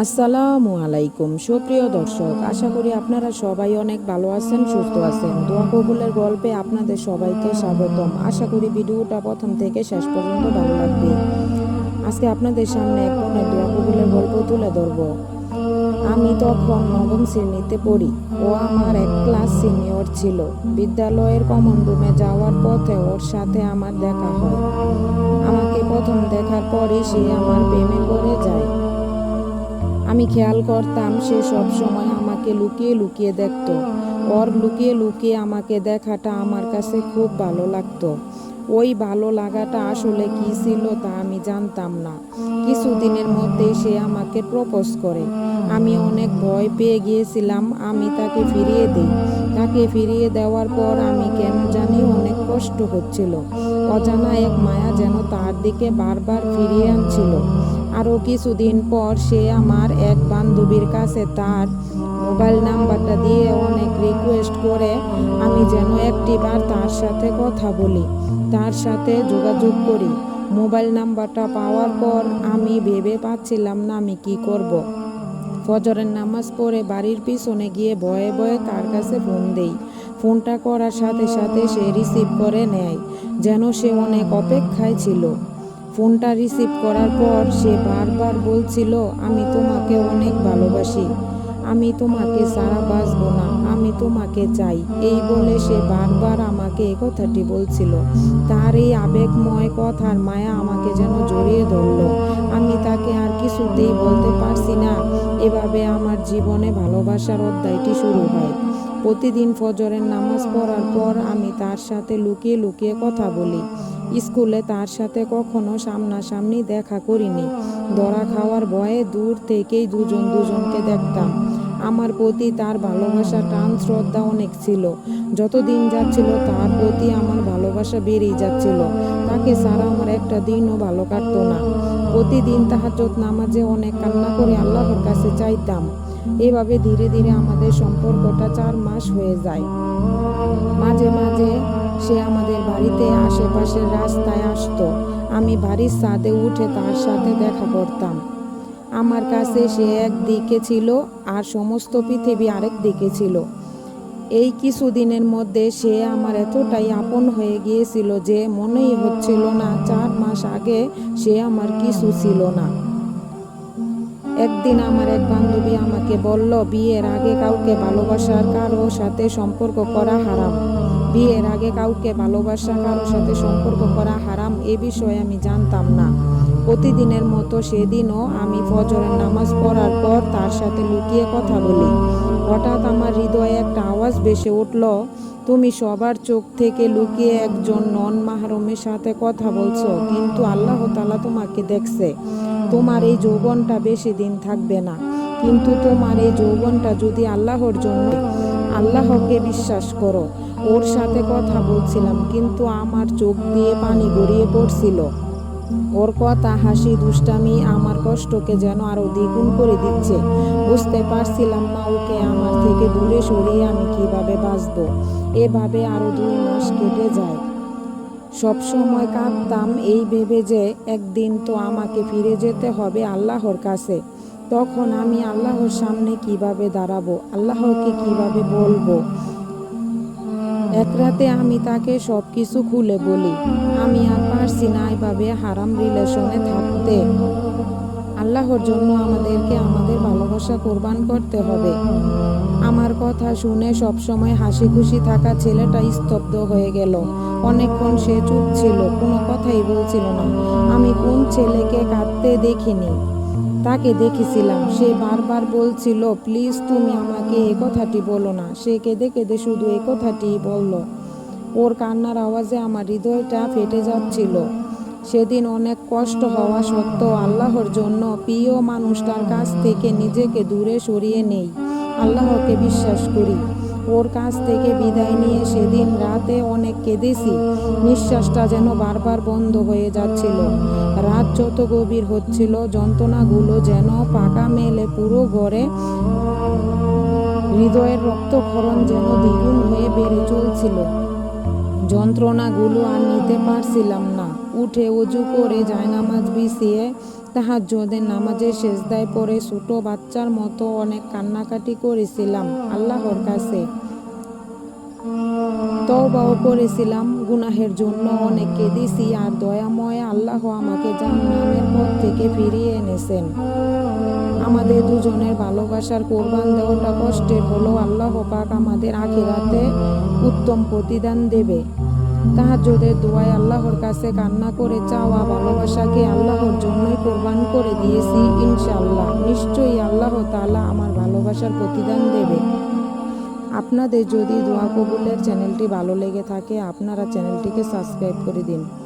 আসসালামু আলাইকুম। সুপ্রিয় দর্শক, আশা করি আপনারা সবাই অনেক ভালো আছেন, সুস্থ আছেন। দোয়া কবুলের গল্পে আপনাদের সবাইকে স্বাগতম। আশা করি ভিডিওটা প্রথম থেকে শেষ পর্যন্ত ভালো লাগবে। আজকে আপনাদের সামনে এক বোনের দোয়া কবুলের গল্প তুলে ধরব। আমি তখন নবম শ্রেণীতে পড়ি। ও আমার এক ক্লাস সিনিয়র ছিল। বিদ্যালয়ের কমন রুমে যাওয়ার পথে ওর সাথে আমার দেখা হয়। আমাকে প্রথম দেখার পরে সে আমার প্রেমে পড়ে যায়। আমি খেয়াল করতাম সে সব সময় আমাকে লুকিয়ে লুকিয়ে দেখত। ওর লুকিয়ে লুকিয়ে আমাকে দেখাটা আমার কাছে খুব ভালো লাগতো। ওই ভালো লাগাটা আসলে কি ছিল তা আমি জানতাম না। কিছুদিনের মধ্যেই সে আমাকে প্রপোজ করে। আমি অনেক ভয় পেয়ে গিয়েছিলাম, আমি তাকে ফিরিয়ে দিই। তাকে ফিরিয়ে দেওয়ার পর আমি কেন জানি অনেক কষ্ট হচ্ছিল। অজানা এক মায়া যেন তার দিকে বারবার ফিরিয়ে আনছিল। আরও কিছুদিন পর সে আমার এক বান্ধবীর কাছে তার মোবাইল নাম্বারটা দিয়ে অনেক রিকোয়েস্ট করে, আমি যেন একটিবার তার সাথে কথা বলি, তার সাথে যোগাযোগ করি। মোবাইল নাম্বারটা পাওয়ার পর আমি ভেবে পাচ্ছিলাম না আমি কি করব। ফজরের নামাজ পড়ে বাড়ির পিছনে গিয়ে ভয়ে ভয়ে তার কাছে ফোন দেই। ফোনটা করার সাথে সাথে সে রিসিভ করে নেয়, যেন সে অনেক অপেক্ষায় ছিল। ফোনটা রিসিভ করার পর সে বারবার বলছিল, আমি তোমাকে অনেক ভালোবাসি। আমি তোমাকে সারা বাঁচবো না। আমি তোমাকে চাই। এই বলে সে বারবার আমাকে এ কথাটি বলছিল। তার এই আবেগময় কথার মায়া আমাকে যেন জড়িয়ে ধরলো। আমি তাকে আর কিছুতেই বলতে পারছি না। এভাবে আমার জীবনে ভালোবাসার অধ্যায়টি শুরু হয়। প্রতিদিন ফজরের নামাজ পড়ার পর আমি তার সাথে লুকিয়ে লুকিয়ে কথা বলি। স্কুলে তার সাথে কখনো সামনাসামনি দেখা করিনি। ধরা খাওয়ার ভয়ে দূর থেকেই দুজন দুজনকে দেখতাম। আমার প্রতি তার ভালোবাসা টান শ্রদ্ধা অনেক ছিল। যতদিন যাচ্ছিল, তার প্রতি আমার ভালোবাসা বেড়েই যাচ্ছিল। তাকে ছাড়া আমার একটা দিনও ভালো কাটতো না। প্রতিদিন তাহাজত নামাজে অনেক কান্না করে আল্লাহর কাছে চাইতাম। এভাবে ধীরে ধীরে আমাদের সম্পর্কটা চার মাস হয়ে যায়। মাঝে মাঝে সে আমাদের বাড়িতে আশেপাশের রাস্তায় আসতো। আমি বাড়ির ছাদে উঠে তার সাথে দেখা করতাম। আমার কাছে সে এক দিকে ছিল আর সমস্ত পৃথিবী আরেক দিকে ছিল। এই কিছুদিনের মধ্যে সে আমার এতটাই আপন হয়ে গিয়েছিল যে মনেই হচ্ছিল না, চার মাস আগে সে আমার কিছু ছিল না। একদিন আমার এক বান্ধবী আমাকে বলল, বিয়ের আগে কাউকে ভালোবাসার কারও সাথে সম্পর্ক করা হারাম। বিয়ের আগে কাউকে ভালোবাসা কারোর সাথে সম্পর্ক করা হারাম, এ বিষয়ে আমি জানতাম না। প্রতিদিনের মতো সেদিনও আমি ফজরের নামাজ পড়ার পর তার সাথে লুকিয়ে কথা বলি। হঠাৎ আমার হৃদয়ে একটা আওয়াজ ভেসে উঠল, তুমি সবার চোখ থেকে লুকিয়ে একজন নন মাহরমের সাথে কথা বলছো, কিন্তু আল্লাহ তালা তোমাকে দেখছে। তোমার এই যৌবনটা বেশি দিন থাকবে না। কিন্তু তোমার এই যৌবনটা যদি আল্লাহর জন্য, আল্লাহকে বিশ্বাস করো। ওর সাথে কথা বলছিলাম, কিন্তু আমার চোখ দিয়ে পানি গড়িয়ে পড়ছিল। ওর কথা, হাসি, দুষ্টামি আমার কষ্টকে যেন আরও দ্বিগুণ করে দিচ্ছে। বুঝতে পারছিলাম না ওকে আমার থেকে দূরে সরিয়ে আমি কীভাবে বাঁচব। এভাবে আরও দুই মাস কেটে যায়। সব সময় কাঁদতাম এই ভেবে যে একদিন তো আমাকে ফিরে যেতে হবে আল্লাহর কাছে। তখন আমি আল্লাহর সামনে কীভাবে দাঁড়াবো? আল্লাহকে কীভাবে বলব? এক রাতে আমি তাকে সব কিছু খুলে বলি, আমি আর পারছি না এভাবে হারাম রিলেশনে থাকতে। আল্লাহর জন্য আমাদেরকে আমাদের ভালোবাসা কোরবান করতে হবে। আমার কথা শুনে সব সময় হাসি খুশি থাকা ছেলেটা স্তব্ধ হয়ে গেল। অনেকক্ষণ সে চুপ ছিল, কোনো কথাই বলছিল না। আমি কোন ছেলেকে কাঁদতে দেখিনি, তাকে দেখেছিলাম। সে বারবার বলছিল, প্লিজ তুমি আমাকে এ কথাটি বলো না। সে কেঁদে কেঁদে শুধু এ কথাটি বলল। ওর কান্নার আওয়াজে আমার হৃদয়টা ফেটে যাচ্ছিল। সেদিন অনেক কষ্ট হওয়া সত্ত্বেও আল্লাহর জন্য প্রিয় মানুষটার কাছ থেকে নিজেকে দূরে সরিয়ে নেই। আল্লাহকে বিশ্বাস করি। ওর কাছ থেকে বিদায় নিয়ে সেদিন রাতে অনেক কেঁদেছি। নিঃশ্বাসটা যেন বারবার বন্ধ হয়ে যাচ্ছিল। রাত যত গভীর হচ্ছিল, যন্ত্রণাগুলো যেন পাকা মেলে পুরো ঘরে। হৃদয়ের রক্তক্ষরণ যেন দ্বিগুণ হয়ে বেড়ে চলছিল। যন্ত্রণাগুলো আর নিতে পারছিলাম না। উঠে উজু করে জায়নামাজ বিছিয়ে তাহার তাহাজ্জুদের নামাজে সেজদায় পড়ে ছোট বাচ্চার মতো অনেক কান্নাকাটি করেছিলাম আল্লাহর কাছে। তওবাও করেছিলাম, গুনাহের জন্য অনেক কেঁদেছি আর দয়াময় আল্লাহ আমাকে জাহান্নামের পথ থেকে ফিরিয়ে এনেছেন। আমাদের দুজনের ভালোবাসার কোরবান দেওয়াটা কষ্টের হলেও আল্লাহ পাক আমাদের আখিরাতে উত্তম প্রতিদান দেবে। তাহাজ্জুদের দোয়ায় আল্লাহর কাছে কান্না করে, চাওয়া, ভালোবাসাকে আল্লাহর জন্যই কোরবান করে দিয়েছি ইনশাআল্লাহ। নিশ্চয়ই আল্লাহ তালা আমার ভালোবাসার প্রতিদান দেবে। আপনাদের যদি দোয়া কবুলের চ্যানেলটি ভালো লেগে থাকে, আপনারা চ্যানেলটিকে সাবস্ক্রাইব করে দিন।